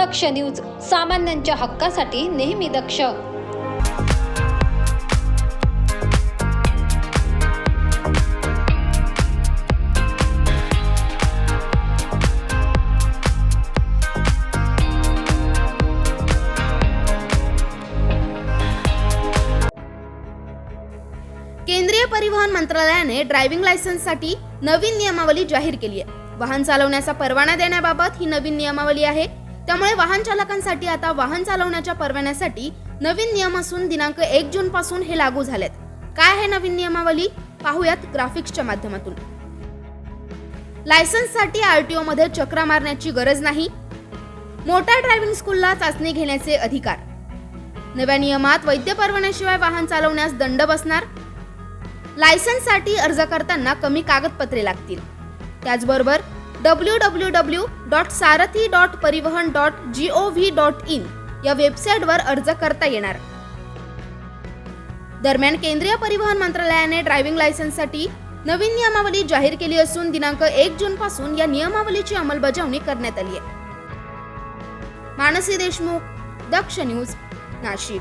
दक्ष news सामान्यांच्या हक्कासाठी नेहमी दक्ष. केंद्रीय परिवहन मंत्रालयाने ड्रायव्हिंग लायसन्ससाठी नवीन नियमावली जाहीर केली आहे. वाहन चालवण्याचा परवाना देण्याबाबत ही नवीन नियमावली आहे. त्यामुळे वाहन चालकांसाठी आता वाहन चालवण्याच्या परवान्यासाठी नवीन नियम असून दिनांक एक जून पासून हे लागू झालेत. काय आहे नवीन नियमावली? पाहूयात ग्राफिक्सच्या माध्यमातून. लायसन्ससाठी आरटीओ मध्ये चक्रा मारण्याची गरज नाही. मोटार ड्रायव्हिंग स्कूलला चाचणी घेण्याचे अधिकार. नव्या नियमात वैद्य परवान्याशिवाय वाहन चालवण्यास दंड बसणार. लायसन्ससाठी अर्ज करताना कमी कागदपत्रे लागतील. त्याचबरोबर W W W dot Sarathi dot Parivahan dot G O V dot in या वेबसाईटवर अर्ज करता येणार. दरम्यान केंद्रीय परिवहन मंत्रालयाने ड्रायव्हिंग लायसन्ससाठी नवीन नियमावली जाहीर केली असून दिनांक एक जून पासून या नियमावलीची अंमलबजावणी करण्यात आली आहे. मानसी देशमुख दक्ष न्यूज नाशिक.